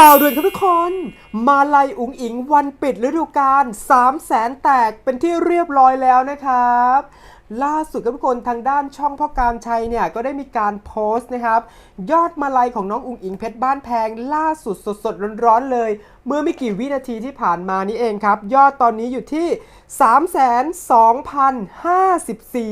ข่าวด่วนครับทุกคน มาลายอุ๋งอิงวันปิดฤดูกาล3 0 0แสนแตกเป็นที่เรียบร้อยแล้วนะครับ ล่าสุดครับทุกคนทางด้านช่องพ่อการชัยเนี่ยก็ได้มีการโพสต์นะครับ ยอดมาลัยของน้องอุ๋งอิงเพชรบ้านแพง ล่าสุดสดๆร้อนๆเลย เมื่อไม่กี่วินาทีที่ผ่านมานี้เองครับ ยอดตอนนี้อยู่ที่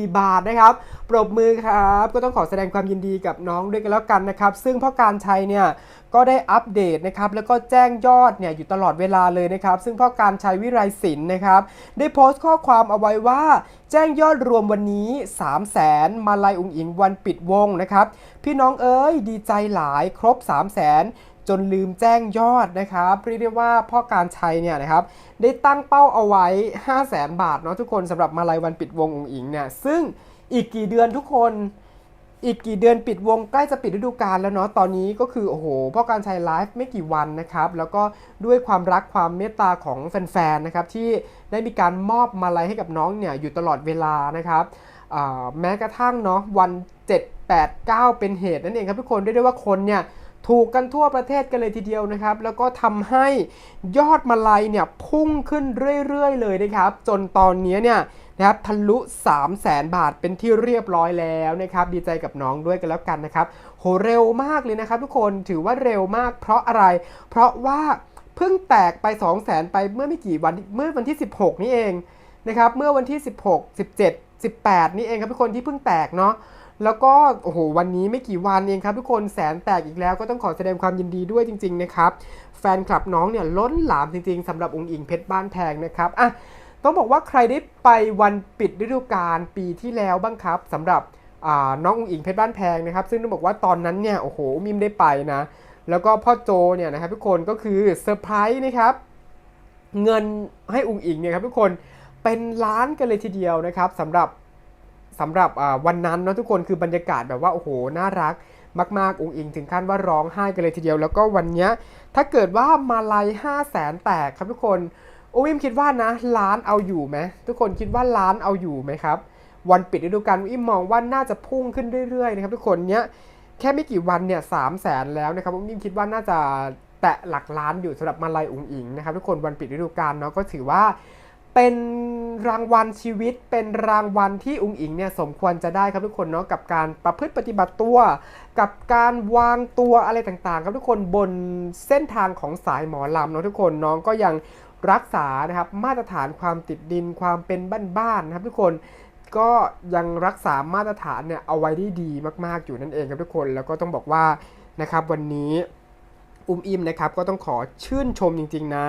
3,2,054 บาทนะครับ ปรบมือครับ ก็ต้องขอแสดงความยินดีกับน้องด้วยกันแล้วกันนะครับ ซึ่งพ่อการชัยเนี่ย ก็ได้อัปเดตนะครับแล้วก็แจ้งยอดเนี่ยอยู่ตลอดเวลาเลยนะครับ ซึ่งพ่อการชัยวิไรศิลป์นะครับ ได้โพสต์ข้อความเอาไว้ว่า แจ้งยอดรวมวันนี้ 3 0 0แสนมาลายอุงอิงวันปิดวงนะครับ พี่น้องเอ้ยดีใจหลายครบ 3 0 0แสนจนลืมแจ้งยอดนะครับเรียกได้ว่าพ่อการชัยเนี่ยนะครับได้ตั้งเป้าเอาไว้ 5 0 0แสนบาทเนาะทุกคนสำหรับมาลายวันปิดวงอุงอิงเนี่ยซึ่งอีกกี่เดือนทุกคน อีกกี่เดือนปิดวงใกล้จะปิดฤดูกาลแล้วเนาะตอนนี้ก็คือโอ้โหพ่อการชัยไลฟ์ไม่กี่วันนะครับ แล้วก็ด้วยความรักความเมตตาของแฟนๆนะครับที่ได้มีการมอบมาลัยให้กับน้องเนี่ยอยู่ตลอดเวลานะครับแม้กระทั่งเนาะวัน 7 8 9 เป็นเหตุนั่นเองครับทุกคนเรียกได้ว่าคนเนี่ยถูกกันทั่วประเทศกันเลยทีเดียวนะครับ แล้วก็ทำให้ยอดมาลัยเนี่ยพุ่งขึ้นเรื่อยๆ เลยนะครับ จนตอนนี้เนี่ย นะครับทะลุ 3 0 0แสนบาทเป็นที่เรียบร้อยแล้วนะครับดีใจกับน้องด้วยกันแล้วกันนะครับโหเร็วมากเลยนะครับทุกคนถือว่าเร็วมาก เพราะอะไร เพราะว่าเพิ่งแตกไป 2 0 0แสนไปเมื่อไม่กี่วันเมื่อวันที่ 16 นี่เองนะครับเมื่อวันที่ 16 17 18 นี่เองครับทุกคนที่เพิ่งแตกเนาะแล้วก็โอ้โหวันนี้ไม่กี่วันเองครับทุกคนแสนแตกอีกแล้วก็ต้องขอแสดงความยินดีด้วยจริง ๆ นะครับ แฟนคลับน้องเนี่ยล้นหลามจริง ๆสำหรับองค์อิงเพชรบ้านแพงนะครับอะ ต้องบอกว่าใครได้ไปวันปิดฤดูกาลปีที่แล้วบ้างครับสำหรับน้องอุ๋งอิงเพชรบ้านแพงนะครับ ซึ่งต้องบอกว่าตอนนั้นเนี่ยโอ้โหมิมได้ไปนะ แล้วก็พ่อโจเนี่ยนะครับทุกคนก็คือเซอร์ไพรส์นะครับเงินให้อุ๋งอิงเนี่ยครับทุกคนเป็นล้านกันเลยทีเดียวนะครับสำหรับสำหรับวันนั้นเนาะทุกคนคือบรรยากาศแบบว่าโอ้โหน่ารักมาก ๆอุ๋งอิงถึงขั้นว่าร้องไห้กันเลยทีเดียว แล้วก็วันเนี้ยถ้าเกิดว่ามาลัย5 0 0แสนแตกครับทุกคน โอวิมคิดว่านะล้านเอาอยู่ไหมทุกคนคิดว่าล้านเอาอยู่ไหมครับ วันปิดฤดูกาลวิมมองว่าน่าจะพุ่งขึ้นเรื่อยๆนะครับทุกคนเนี้ยแค่ไม่กี่วันเนี่ยสามแสนแล้วนะครับวิมคิดว่าน่าจะแตะหลักล้านอยู่สำหรับมาลายอุงอิงนะครับทุกคนวันปิดฤดูกาลเนาะก็ถือว่า เป็นรางวัลชีวิตเป็นรางวัลที่อุ๋งอิงเนี่ยสมควรจะได้ครับทุกคนเนาะกับการประพฤติปฏิบัติตัว กับการวางตัวอะไรต่างๆ ครับทุกคนบนเส้นทางของสายหมอลำเนาะทุกคนน้องก็ยังรักษานะครับมาตรฐานความติดดินความเป็นบ้านๆนะครับทุกคนก็ยังรักษามาตรฐานเนี่ยเอาไว้ได้ดีมากๆอยู่นั่นเองครับทุกคนแล้วก็ต้องบอกว่านะครับวันนี้อุ้มอิมนะครับก็ต้องขอชื่นชมจริง ๆ นะ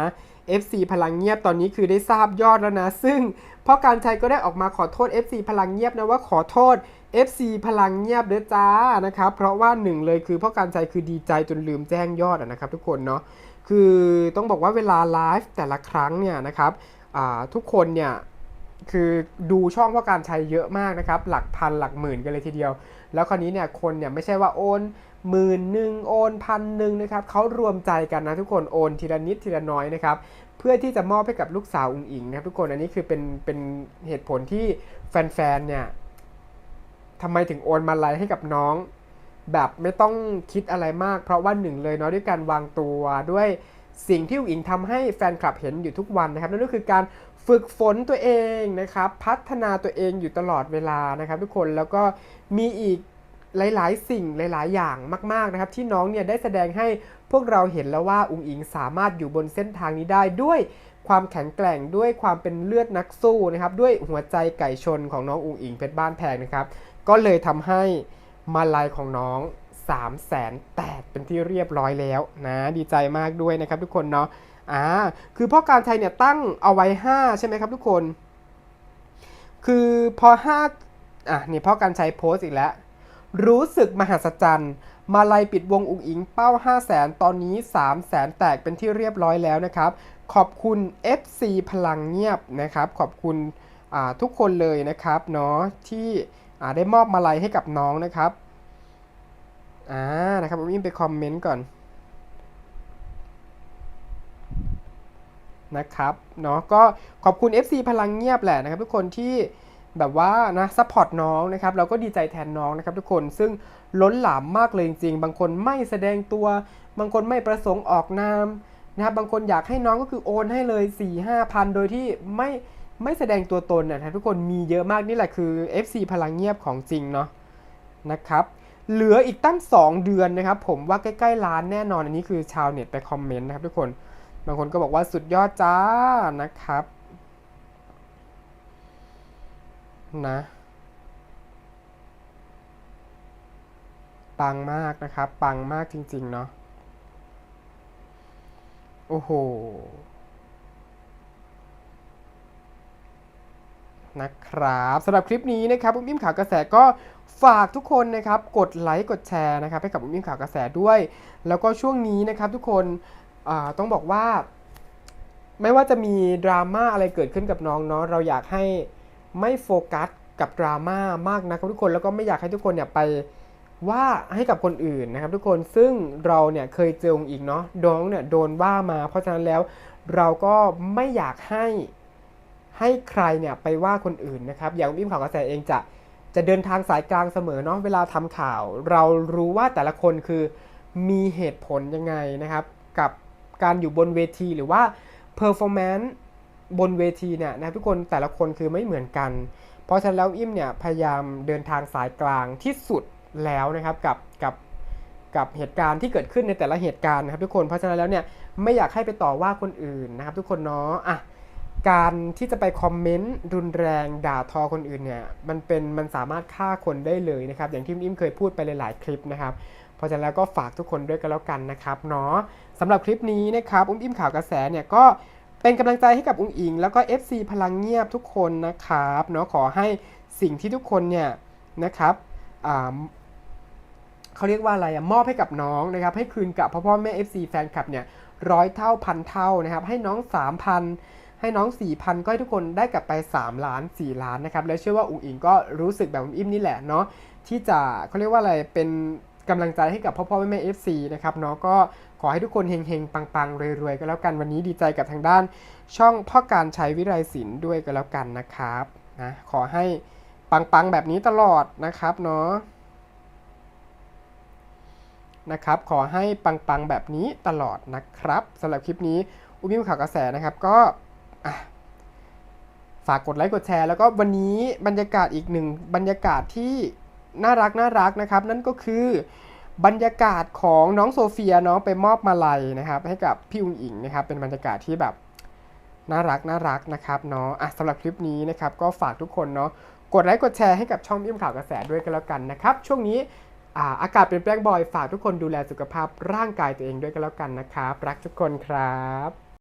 FC พลังเงียบตอนนี้คือได้ทราบยอดแล้วนะ ซึ่งพ่อการชัยก็ได้ออกมาขอโทษ FC พลังเงียบนะว่าขอโทษ FC พลังเงียบเด้อจ้านะครับเพราะว่าหนึ่งเลยคือพ่อการชัยคือดีใจจนลืมแจ้งยอดนะครับ ทุกคนเนาะคือต้องบอกว่าเวลาไลฟ์แต่ละครั้งเนี่ยนะครับทุกคนเนี่ยคือดูช่องพ่อการชัยเยอะมากนะครับหลักพันหลักหมื่นกันเลยทีเดียว แล้วคราวนี้เนี่ยคนเนี่ยไม่ใช่ว่าโอน หมื่นหนึ่งโอนพันหนึ่งนะครับเขารวมใจกันนะทุกคนโอนทีละนิดทีละน้อยนะครับเพื่อที่จะมอบให้กับลูกสาวอุ๋งอิงนะครับทุกคนอันนี้คือเป็นเป็นเหตุผลที่แฟนๆเนี่ยทำไมถึงโอนมาไลยให้กับน้อง แบบไม่ต้องคิดอะไรมาก เพราะว่าหนึ่งเลยเนาะด้วยการวางตัวด้วยสิ่งที่อุ๋งอิงทำให้แฟนคลับเห็นอยู่ทุกวันนะครับนั่นก็คือการฝึกฝนตัวเองนะครับ พัฒนาตัวเองอยู่ตลอดเวลานะครับ ทุกคนแล้วก็มีอีก หลายๆ สิ่งหลาย ๆ อย่างมาก ๆ นะครับ ที่น้องเนี่ยได้แสดงให้พวกเราเห็นแล้วว่าอุ๋งอิงสามารถอยู่บนเส้นทางนี้ได้ด้วยความแข็งแกร่งด้วยความเป็นเลือดนักสู้นะครับ ด้วยหัวใจไก่ชนของน้องอุ๋งอิงเพชรบ้านแพงนะครับ ก็เลยทำให้มาลายของน้อง3 0 0แสนแตกเป็นที่เรียบร้อยแล้วนะดีใจมากด้วยนะครับทุกคนเนาะอ่าคือพ่อการชัยเนี่ยตั้งเอาไว้ 5 ใช่ไหมครับทุกคน คือพอ5อะนี่พ่อการชัยโพสต์อีกแล้ว รู้สึกมหัศจรรย์ มาลัยปิดวงอุ๋งอิงเป้า 5 0 0แสนตอนนี้ 3 0 0แสนแตกเป็นที่เรียบร้อยแล้วนะครับ ขอบคุณ FC พลังเงียบนะครับ ขอบคุณทุกคนเลยนะครับเนาะที่ได้มอบมาลัยให้กับน้องนะครับอ่านะครับผมอินไปคอมเมนต์ก่อนนะครับเนาะก็ขอบคุณ FC พลังเงียบแหละนะครับ ทุกคนที่ แบบว่านะซัพพอร์ตน้องนะครับเราก็ดีใจแทนน้องนะครับทุกคนซึ่งล้นหลามมากเลยจริงๆ บางคนไม่แสดงตัว บางคนไม่ประสงค์ออกนามนะครับบางคนอยากให้น้องก็คือโอนให้เลย4ี่ห้าพันโดยที่ไม่ไม่แสดงตัวตนนะครับทุกคนมีเยอะมากนี่แหละคือ FC พลังเงียบของจริงเนาะนะครับเหลืออีกตั้ง 2 เดือนนะครับ ผมว่าใกล้ๆล้านแน่นอนอันนี้คือชาวเน็ตไปคอมเมนต์นะครับทุกคน บางคนก็บอกว่าสุดยอดจ้านะครับ นะปังมากนะครับ ปังมากจริง ๆ เนาะโอ้โห นะครับสำหรับคลิปนี้นะครับอุ้มอิ่มข่าวกระแสก็ฝากทุกคนนะครับ กดไลค์กดแชร์นะครับ ให้กับอุ้มอิ่มข่าวกระแสด้วย แล้วก็ช่วงนี้นะครับ ทุกคนต้องบอกว่า ไม่ว่าจะมีดราม่าอะไรเกิดขึ้นกับน้องเนาะเราอยากให้ ไม่โฟกัสกับดราม่ามากนะครับทุกคนแล้วก็ไม่อยากให้ทุกคนเนี่ยไปว่าให้กับคนอื่นนะครับ ทุกคนซึ่งเราเนี่ยเคยเจอองอีกเนาะน้องเนี่ยโดนว่ามา เพราะฉะนั้นแล้วเราก็ไม่อยากให้ให้ใครเนี่ยไปว่าคนอื่นนะครับ อย่างอุ้มข่าวกระแสเองจะจะเดินทางสายกลางเสมอเนาะเวลาทำข่าว เรารู้ว่าแต่ละคนคือมีเหตุผลยังไงนะครับ กับการอยู่บนเวทีหรือว่า performance บนเวทีเนี่ยนะครับทุกคนแต่ละคนคือไม่เหมือนกัน เพราะฉะนั้นแล้วอิมเนี่ยพยายามเดินทางสายกลางที่สุดแล้วนะครับกับกับกับเหตุการณ์ที่เกิดขึ้นในแต่ละเหตุการณ์นะครับทุกคนเพราะฉะนั้นแล้วเนี่ยไม่อยากให้ไปต่อว่าคนอื่นนะครับทุกคนเนาะอะการที่จะไปคอมเมนต์รุนแรงด่าทอคนอื่นเนี่ยมันเป็นมันสามารถฆ่าคนได้เลยนะครับอย่างที่อิมเคยพูดไปหลายๆคลิปนะครับเพราะฉะนั้นแล้วก็ฝากทุกคนด้วยกันแล้วกันนะครับเนาะสำหรับคลิปนี้นะครับอุ้มอิ่มข่าวกระแสเนี่ยก็ เป็นกำลังใจให้กับอุ้งอิง แล้วก็ FC พลังเงียบทุกคนนะครับเนาะขอให้สิ่งที่ทุกคนเนี่ยนะครับเขาเรียกว่าอะไรอะมอบให้กับน้องนะครับ ให้คืนกับพ่อพ่อแม่ FC แฟนคลับเนี่ยร้อยเท่าพันเท่านะครับ ให้น้อง 3,000 ให้น้อง 4,000 ก็ให้ทุกคนได้กลับไป 3 ล้าน 4 ล้านนะครับ แล้วเชื่อว่าอุ๋งอิงก็รู้สึกแบบอุ้มอิ่มนี่แหละเนาะที่จะเขาเรียกว่าอะไรเป็นกำลังใจให้กับพ่อพ่อแม่แม่ FC นะครับเนาะก็ ขอให้ทุกคนเฮงๆ ปังๆ รวยๆ ก็แล้วกันวันนี้ดีใจกับทางด้านช่องพ่อการใช้วิไลศิลป์ด้วยก็แล้วกันนะครับนะขอให้ปังๆ แบบนี้ตลอดนะครับเนาะนะครับ ขอให้ปังๆ แบบนี้ตลอดนะครับสำหรับคลิปนี้อุ้มิมข่าวกระแสนะครับก็ฝากกดไลค์กดแชร์แล้วก็วันนี้บรรยากาศอีกหนึ่งบรรยากาศที่น่ารักน่ารักนะครับ นั่นก็คือ บรรยากาศของน้องโซเฟียเนาะไปมอบมาลัยนะครับ ให้กับพี่อุ้งอิงนะครับ เป็นบรรยากาศที่แบบน่ารักน่ารักนะครับเนาะอะสำหรับคลิปนี้นะครับ ก็ฝากทุกคนเนาะกดไลค์กดแชร์ให้กับช่องอิ่มข่าวกระแสด้วยกันแล้วกันนะครับ ช่วงนี้อ่าอากาศเปลี่ยนแปลงบ่อยฝากทุกคนดูแลสุขภาพร่างกายตัวเองด้วยกันแล้วกันนะครับ รักทุกคนครับ